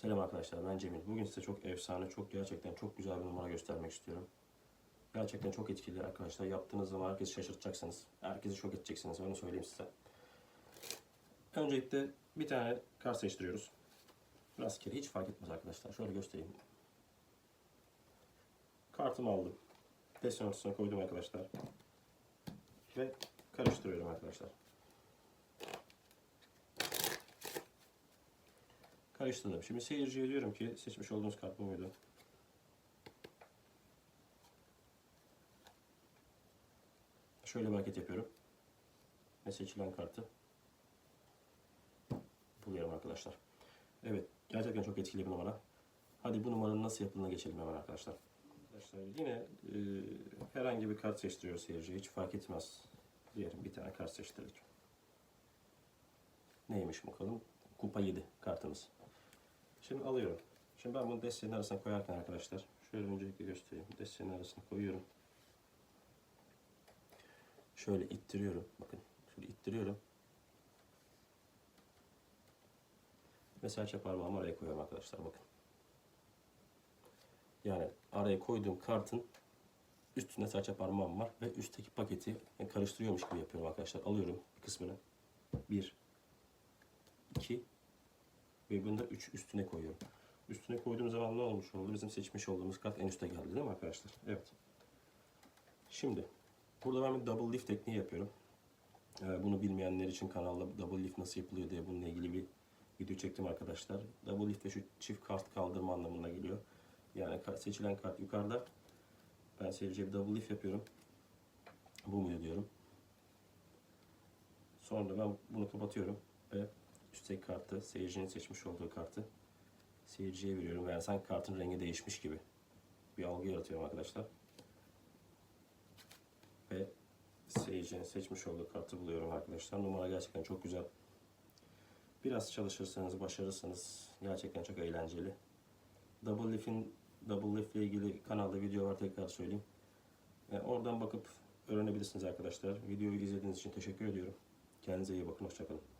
Selam arkadaşlar ben Cemil. Bugün size çok efsane, çok gerçekten çok güzel bir numara göstermek istiyorum. Gerçekten çok etkili arkadaşlar. Yaptığınız zaman herkesi şaşırtacaksınız. Herkesi şok edeceksiniz. Onu söyleyeyim size. Öncelikle bir tane kart seçtiriyoruz. Rastgele hiç fark etmez arkadaşlar. Şöyle göstereyim. Kartımı aldım. Desen ortasına koydum arkadaşlar. Ve karıştırıyorum arkadaşlar. Karıştırdım. Şimdi seyirciye diyorum ki seçmiş olduğunuz kart bu muydu? Şöyle bir yapıyorum. Ve seçilen kartı buluyorum arkadaşlar. Evet. Gerçekten çok etkili bir numara. Hadi bu numaranın nasıl yapıldığına geçelim hemen arkadaşlar. Arkadaşlar yine e, herhangi bir kart seçtiriyoruz seyirciye. Hiç fark etmez. Diyelim bir tane kart seçtirdik. Neymiş bakalım? Kupa 7 kartımız. Şimdi alıyorum. Şimdi ben bunu desteğin arasına koyarken arkadaşlar şöyle öncelikle göstereyim. Desteğin arasına koyuyorum. Şöyle ittiriyorum. Bakın şöyle ittiriyorum. Ve serçe parmağımı araya koyuyorum arkadaşlar bakın. Yani araya koyduğum kartın üstünde serçe parmağım var ve üstteki paketi karıştırıyormuş gibi yapıyorum arkadaşlar. Alıyorum bir kısmını. Bir, ve bunu da üç üstüne koyuyorum. Üstüne koyduğum zaman ne olmuş oldu? Bizim seçmiş olduğumuz kart en üste geldi değil mi arkadaşlar? Evet. Şimdi burada ben bir double lift tekniği yapıyorum. Ee, bunu bilmeyenler için kanalda double lift nasıl yapılıyor diye bununla ilgili bir video çektim arkadaşlar. Double lift de şu çift kart kaldırma anlamına geliyor. Yani seçilen kart yukarıda. Ben seyirciye bir double lift yapıyorum. Bu muydu diyorum. Sonra ben bunu kapatıyorum ve üstteki kartı, seyircinin seçmiş olduğu kartı seyirciye veriyorum. Yani sanki kartın rengi değişmiş gibi bir algı yaratıyorum arkadaşlar. Ve seyircinin seçmiş olduğu kartı buluyorum arkadaşlar. Numara gerçekten çok güzel. Biraz çalışırsanız, başarırsanız gerçekten çok eğlenceli. Double Lift'in Double Lift ile ilgili kanalda video var tekrar söyleyeyim. E, oradan bakıp öğrenebilirsiniz arkadaşlar. Videoyu izlediğiniz için teşekkür ediyorum. Kendinize iyi bakın. Hoşçakalın.